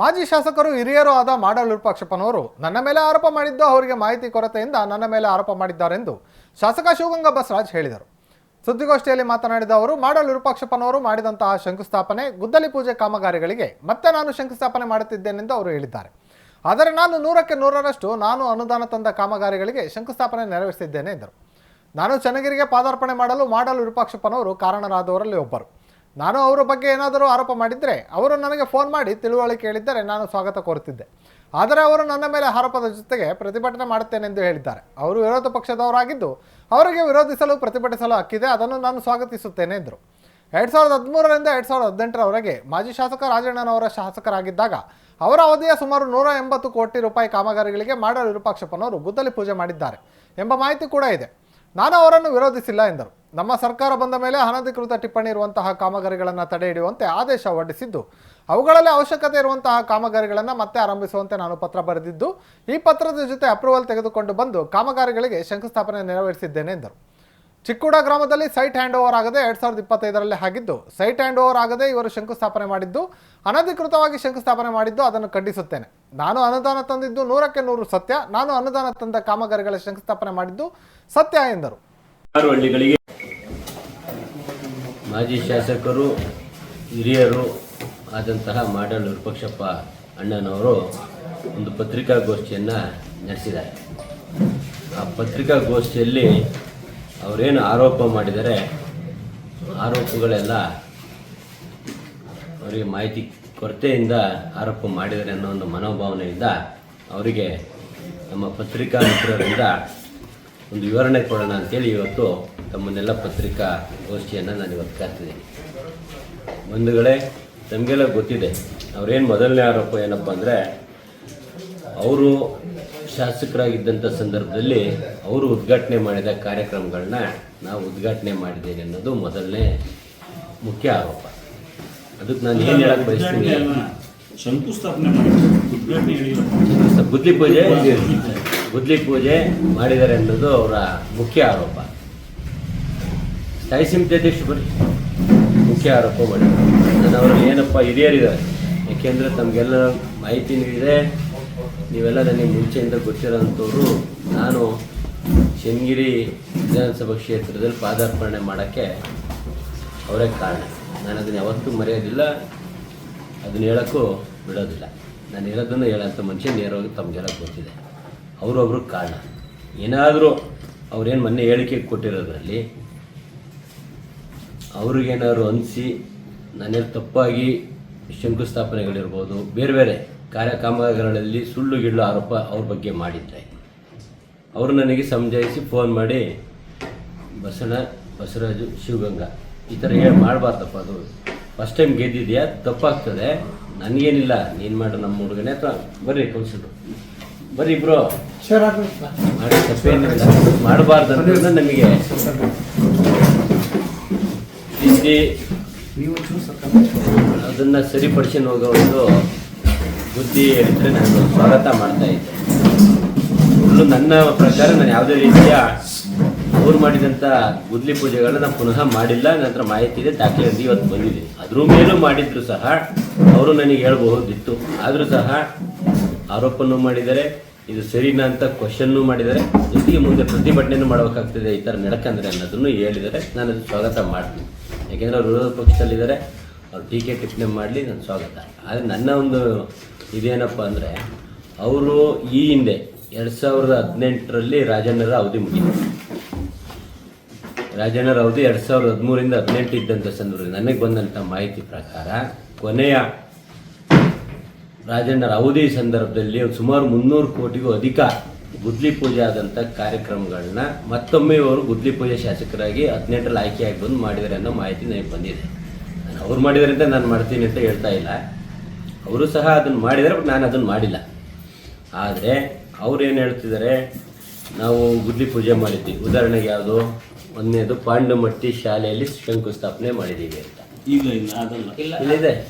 ಮಾಜಿ ಶಾಸಕರು ಹಿರಿಯರು ಆದ ಮಾಡಾಳ್ ವಿರೂಪಾಕ್ಷಪ್ಪನವರು, ನನ್ನ ಮೇಲೆ ಆರೋಪ ಮಾಡಿದ್ದು ಅವರಿಗೆ ಮಾಹಿತಿ ಕೊರತೆಯಿಂದ ನನ್ನ ಮೇಲೆ ಆರೋಪ ಮಾಡಿದ್ದಾರೆಂದು ಶಾಸಕ ಶಿವಗಂಗಾ ಬಸವರಾಜ್ ಹೇಳಿದರು. ಸುದ್ದಿಗೋಷ್ಠಿಯಲ್ಲಿ ಮಾತನಾಡಿದ ಅವರು, ಮಾಡಾಳ್ ವಿರೂಪಾಕ್ಷಪ್ಪನವರು ಮಾಡಿದಂತಹ ಶಂಕುಸ್ಥಾಪನೆ ಗುದ್ದಲಿ ಪೂಜೆ ಕಾಮಗಾರಿಗಳಿಗೆ ಮತ್ತೆ ನಾನು ಶಂಕುಸ್ಥಾಪನೆ ಮಾಡುತ್ತಿದ್ದೇನೆಂದು ಅವರು ಹೇಳಿದ್ದಾರೆ. ಆದರೆ ನಾನು ನೂರಕ್ಕೆ ನೂರರಷ್ಟು ನಾನು ಅನುದಾನ ತಂದ ಕಾಮಗಾರಿಗಳಿಗೆ ಶಂಕುಸ್ಥಾಪನೆ ನೆರವೇರಿಸಿದ್ದೇನೆ ಎಂದರು. ನಾನು ಚನ್ನಗಿರಿಗೆ ಪಾದಾರ್ಪಣೆ ಮಾಡಲು ಮಾಡಲು ವಿರೂಪಾಕ್ಷಪ್ಪನವರು ಕಾರಣರಾದವರಲ್ಲಿ ಒಬ್ಬರು. ನಾನು ಅವರ ಬಗ್ಗೆ ಏನಾದರೂ ಆರೋಪ ಮಾಡಿದರೆ ಅವರು ನನಗೆ ಫೋನ್ ಮಾಡಿ ತಿಳುವಳಿಕೆ ಹೇಳಿದ್ದರೆ, ನಾನು ಸ್ವಾಗತ ಕೋರುತ್ತಿದ್ದೆ. ಆದರೆ ಅವರು ನನ್ನ ಮೇಲೆ ಆರೋಪದ ಜೊತೆಗೆ ಪ್ರತಿಭಟನೆ ಮಾಡುತ್ತೇನೆಂದು ಹೇಳಿದ್ದಾರೆ. ಅವರು ವಿರೋಧ ಪಕ್ಷದವರಾಗಿದ್ದು ಅವರಿಗೆ ವಿರೋಧಿಸಲು ಪ್ರತಿಭಟಿಸಲು ಹಕ್ಕಿದೆ, ಅದನ್ನು ನಾನು ಸ್ವಾಗತಿಸುತ್ತೇನೆ ಎಂದರು. ಎರಡು ಸಾವಿರದ ಹದಿಮೂರರಿಂದ ಎರಡು ಸಾವಿರದ ಹದಿನೆಂಟರವರೆಗೆ ಮಾಜಿ ಶಾಸಕ ರಾಜಣ್ಣನವರ ಶಾಸಕರಾಗಿದ್ದಾಗ ಅವರ ಅವಧಿಯ ಸುಮಾರು ನೂರ ಎಂಬತ್ತು ಕೋಟಿ ರೂಪಾಯಿ ಕಾಮಗಾರಿಗಳಿಗೆ ಮಾಡಲು ವಿರೂಪಾಕ್ಷಪ್ಪನವರು ಗುದ್ದಲಿ ಪೂಜೆ ಮಾಡಿದ್ದಾರೆ ಎಂಬ ಮಾಹಿತಿ ಕೂಡ ಇದೆ. ನಾನು ಅವರನ್ನು ವಿರೋಧಿಸಿಲ್ಲ ಎಂದರು. ನಮ್ಮ ಸರ್ಕಾರ ಬಂದ ಮೇಲೆ ಅನಧಿಕೃತ ಟಿಪ್ಪಣಿ ಇರುವಂತಹ ಕಾಮಗಾರಿಗಳನ್ನು ತಡೆ ಹಿಡಿಯುವಂತೆ ಆದೇಶ ಹೊರಡಿಸಿದ್ದು. ಅವುಗಳಲ್ಲಿ ಅವಶ್ಯಕತೆ ಇರುವಂತಹ ಕಾಮಗಾರಿಗಳನ್ನು ಮತ್ತೆ ಆರಂಭಿಸುವಂತೆ ನಾನು ಪತ್ರ ಬರೆದಿದ್ದು, ಈ ಪತ್ರದ ಜೊತೆ ಅಪ್ರೂವಲ್ ತೆಗೆದುಕೊಂಡು ಬಂದು ಕಾಮಗಾರಿಗಳಿಗೆ ಶಂಕುಸ್ಥಾಪನೆ ನೆರವೇರಿಸಿದ್ದೇನೆ ಎಂದರು. ಚಿಕ್ಕೂಡ ಗ್ರಾಮದಲ್ಲಿ ಸೈಟ್ ಹ್ಯಾಂಡ್ ಓವರ್ ಆಗದೆ ಎರಡ್ ಸಾವಿರದ ಇಪ್ಪತ್ತೈದರಲ್ಲಿ ಆಗಿದ್ದು ಸೈಟ್ ಹ್ಯಾಂಡ್ ಓವರ್ ಆಗದೆ ಇವರು ಶಂಕುಸ್ಥಾಪನೆ ಮಾಡಿದ್ದು, ಅನಧಿಕೃತವಾಗಿ ಶಂಕುಸ್ಥಾಪನೆ ಮಾಡಿದ್ದು ಅದನ್ನು ಖಂಡಿಸುತ್ತೇನೆ. ನಾನು ಅನುದಾನ ತಂದಿದ್ದು ನೂರಕ್ಕೆ ನೂರು ಸತ್ಯ, ನಾನು ಅನುದಾನ ತಂದ ಕಾಮಗಾರಿಗಳ ಶಂಕುಸ್ಥಾಪನೆ ಮಾಡಿದ್ದು ಸತ್ಯ ಎಂದರು. ಮಾಜಿ ಶಾಸಕರು, ಹಿರಿಯರು ಆದಂತಹ ಮಾಡಲ್ ವಿರೂಪಾಕ್ಷಪ್ಪ ಅಣ್ಣನವರು ಒಂದು ಪತ್ರಿಕಾಗೋಷ್ಠಿಯನ್ನು ನಡೆಸಿದ್ದಾರೆ. ಆ ಪತ್ರಿಕಾಗೋಷ್ಠಿಯಲ್ಲಿ ಅವರೇನು ಆರೋಪ ಮಾಡಿದರೆ ಆರೋಪಗಳೆಲ್ಲ ಅವರಿಗೆ ಮಾಹಿತಿ ಕೊರತೆಯಿಂದ ಆರೋಪ ಮಾಡಿದ್ದಾರೆ ಅನ್ನೋ ಒಂದು ಮನೋಭಾವನೆಯಿಂದ ಅವರಿಗೆ ನಮ್ಮ ಪತ್ರಿಕಾ ಮಿತ್ರರಿಂದ ಒಂದು ವಿವರಣೆ ಕೊಡೋಣ ಅಂತೇಳಿ ಇವತ್ತು ತಮ್ಮನ್ನೆಲ್ಲ ಪತ್ರಿಕಾ ಗೋಷ್ಠಿಯನ್ನು ನಾನು ಇವತ್ತು ಕರ್ತಿದ್ದೀನಿ ಬಂಧುಗಳೇ ತಮಗೆಲ್ಲ ಗೊತ್ತಿದೆ ಅವ್ರೇನು ಮೊದಲನೇ ಆರೋಪ ಏನಪ್ಪ ಅಂದರೆ ಅವರು ಶಾಸಕರಾಗಿದ್ದಂಥ ಸಂದರ್ಭದಲ್ಲಿ ಅವರು ಉದ್ಘಾಟನೆ ಮಾಡಿದ ಕಾರ್ಯಕ್ರಮಗಳನ್ನ ನಾವು ಉದ್ಘಾಟನೆ ಮಾಡಿದ್ದೇವೆ ಅನ್ನೋದು ಮೊದಲನೇ ಮುಖ್ಯ ಆರೋಪ. ಅದಕ್ಕೆ ನಾನು ಏನು ಹೇಳಕ್ಕೆ ಬಯಸ್ತೀನಿ? ಶಂಕುಸ್ಥಾಪನೆ ಗುದ್ಲಿ ಪೂಜೆ. ಗುದ್ಲಿ ಪೂಜೆ ಮಾಡಿದ್ದಾರೆ ಅನ್ನೋದು ಅವರ ಮುಖ್ಯ ಆರೋಪ. ಸ್ಥಾಯಿ ಸಮಿತಿ ಮುಖ್ಯ ಆರೋಪ ಮಾಡಿದ್ದಾರೆ ನಾನು ಅವರು ಏನಪ್ಪ ಹಿರಿಯರಿದ್ದಾರೆ. ಯಾಕೆಂದರೆ ತಮಗೆಲ್ಲ ಮಾಹಿತಿ ನೀಡಿದೆ ನೀವೆಲ್ಲ ನನಗೆ ಮುಂಚೆಯಿಂದ ಗೊತ್ತಿರೋಂಥವ್ರು. ನಾನು ಶೃಂಗಿರಿ ವಿಧಾನಸಭಾ ಕ್ಷೇತ್ರದಲ್ಲಿ ಪಾದಾರ್ಪಣೆ ಮಾಡೋಕ್ಕೆ ಅವರೇ ಕಾರಣ. ನಾನು ಅದನ್ನು ಯಾವತ್ತೂ ಮರೆಯೋದಿಲ್ಲ. ಅದನ್ನ ಹೇಳೋಕ್ಕೂ ಬಿಡೋದಿಲ್ಲ. ನಾನು ಹೇಳೋದನ್ನು ಹೇಳೋಂಥ ಮನುಷ್ಯ ನೇರವಾಗಿ ತಮಗೆಲ್ಲ ಗೊತ್ತಿದೆ. ಅವರೊಬ್ರು ಕಾರಣ ಏನಾದರೂ ಅವ್ರೇನು ಮೊನ್ನೆ ಹೇಳಿಕೆ ಕೊಟ್ಟಿರೋದ್ರಲ್ಲಿ, ಅವ್ರಿಗೇನಾದ್ರು ಅನಿಸಿ ನಾನೇನು ತಪ್ಪಾಗಿ ಶಂಕುಸ್ಥಾಪನೆಗಳಿರ್ಬೋದು, ಬೇರೆ ಬೇರೆ ಕಾರ್ಯಕ್ರಮಗಳಲ್ಲಿ ಸುಳ್ಳು ಗಿಳ್ಳು ಆರೋಪ ಅವ್ರ ಬಗ್ಗೆ ಮಾಡಿದ್ದೆ ಅವರು ನನಗೆ ಸಮಜಾಯಿಸಿ ಫೋನ್ ಮಾಡಿ, ಬಸಣ, ಬಸವರಾಜು, ಶಿವಗಂಗಾ, ಈ ಥರ ಹೇಳಿ ಮಾಡಬಾರ್ದಪ್ಪ ಅದು. ಫಸ್ಟ್ ಟೈಮ್ ಗೆದ್ದಿದೆಯಾ? ತಪ್ಪಾಗ್ತದೆ. ನನಗೇನಿಲ್ಲ. ನೀನು ಮಾಡು ನಮ್ಮ ಹುಡುಗನೇ. ಅಥವಾ ಬರ್ರಿ ಕೌನ್ಸಿಲರು. ಬರ್ರಿ ಇಬ್ರು ತಪ್ಪೇನಿಲ್ಲ ಮಾಡಬಾರ್ದು ನಮಗೆ. ಅದನ್ನ ಅದನ್ನು ಸರಿಪಡಿಸಿ ಹೋಗೋ ಒಂದು ಬುದ್ಧಿ ಹೇಳಿದ್ರೆ ನಾನು ಸ್ವಾಗತ ಮಾಡ್ತಾ ಇದ್ದೆ. ನನ್ನ ಪ್ರಕಾರ ನಾನು ಯಾವುದೇ ರೀತಿಯ ಅವ್ರು ಮಾಡಿದಂಥ ಗುದ್ಲಿ ಪೂಜೆಗಳನ್ನ ನಾನು ಪುನಃ ಮಾಡಿಲ್ಲ ನಂತರ ಮಾಹಿತಿ ಇದೆ ದಾಖಲೆ ಇವತ್ತು ಬಂದಿದೆ. ಅದ್ರ ಮೇಲೂ ಮಾಡಿದ್ರು ಸಹ ಅವರು ನನಗೆ ಹೇಳ್ಬಹುದಿತ್ತು. ಆದರೂ ಸಹ ಆರೋಪನೂ ಮಾಡಿದ್ದಾರೆ ಇದು ಸರಿನಾ ಅಂತ ಕ್ವಶನ್ನೂ ಮಾಡಿದ್ದಾರೆ ಜೊತೆಗೆ ಮುಂದೆ ಪ್ರತಿಭಟನೆನೂ ಮಾಡಬೇಕಾಗ್ತದೆ ಈ ಥರ ನಡ್ಕಂದ್ರೆ ಅನ್ನೋದನ್ನು ಹೇಳಿದ್ದಾರೆ ನಾನು ಅದು ಸ್ವಾಗತ ಮಾಡ್ತೀನಿ. ಯಾಕೆಂದರೆ ಅವರು ವಿರೋಧ ಪಕ್ಷದಲ್ಲಿದ್ದಾರೆ, ಅವ್ರು ಟೀಕೆ ಟಿಪ್ಪಣಿ ಮಾಡಲಿ ನನ್ನ ಸ್ವಾಗತ. ಆದರೆ ನನ್ನ ಒಂದು ಇದೇನಪ್ಪ ಅಂದರೆ, ಅವರು ಈ ಹಿಂದೆ ಎರಡು ಸಾವಿರದ ಹದಿನೆಂಟರಲ್ಲಿ ರಾಜಣ್ಣರ ಅವಧಿ ಮುಗಿತು. ರಾಜಣ್ಣರ ಅವಧಿ ಎರಡು ಸಾವಿರದ ಹದಿಮೂರಿಂದ ಹದಿನೆಂಟು ಇದ್ದಂಥ ಸಂದರ್ಭದಲ್ಲಿ ನನಗೆ ಬಂದಂಥ ಮಾಹಿತಿ ಪ್ರಕಾರ, ಕೊನೆಯ ರಾಜಣ್ಣರ ಅವಧಿ ಸಂದರ್ಭದಲ್ಲಿ ಸುಮಾರು ಮುನ್ನೂರು ಕೋಟಿಗೂ ಅಧಿಕ ಗುದ್ಲಿ ಪೂಜೆ ಆದಂಥ ಕಾರ್ಯಕ್ರಮಗಳನ್ನ ಮತ್ತೊಮ್ಮೆ ಅವರು ಗುದ್ಲಿ ಪೂಜೆ ಶಾಸಕರಾಗಿ ಹದಿನೆಂಟರಲ್ಲಿ ಆಯ್ಕೆಯಾಗಿ ಬಂದು ಮಾಡಿದ್ದಾರೆ ಅನ್ನೋ ಮಾಹಿತಿ ನನಗೆ ಬಂದಿದೆ. ನಾನು ಅವ್ರು ಮಾಡಿದ್ದಾರೆ ಅಂತ ನಾನು ಮಾಡ್ತೀನಿ ಅಂತ ಹೇಳ್ತಾ ಇಲ್ಲ. ಅವರು ಸಹ ಅದನ್ನು ಮಾಡಿದ್ದಾರೆ ಬಟ್ ನಾನು ಅದನ್ನು ಮಾಡಿಲ್ಲ. ಆದರೆ ಅವ್ರು ಏನು ಹೇಳ್ತಿದ್ದಾರೆ ನಾವು ಗುದ್ಲಿ ಪೂಜೆ ಮಾಡಿದ್ವಿ ಉದಾಹರಣೆಗೆ ಯಾವುದು? ಒಂದನೇದು ಪಾಂಡುಮಟ್ಟಿ ಶಾಲೆಯಲ್ಲಿ ಶಂಕುಸ್ಥಾಪನೆ ಮಾಡಿದ್ದೀವಿ ಅಂತ. ಈಗ ಇಲ್ಲ ಅದಲ್ಲ. ಇಲ್ಲಿದೆ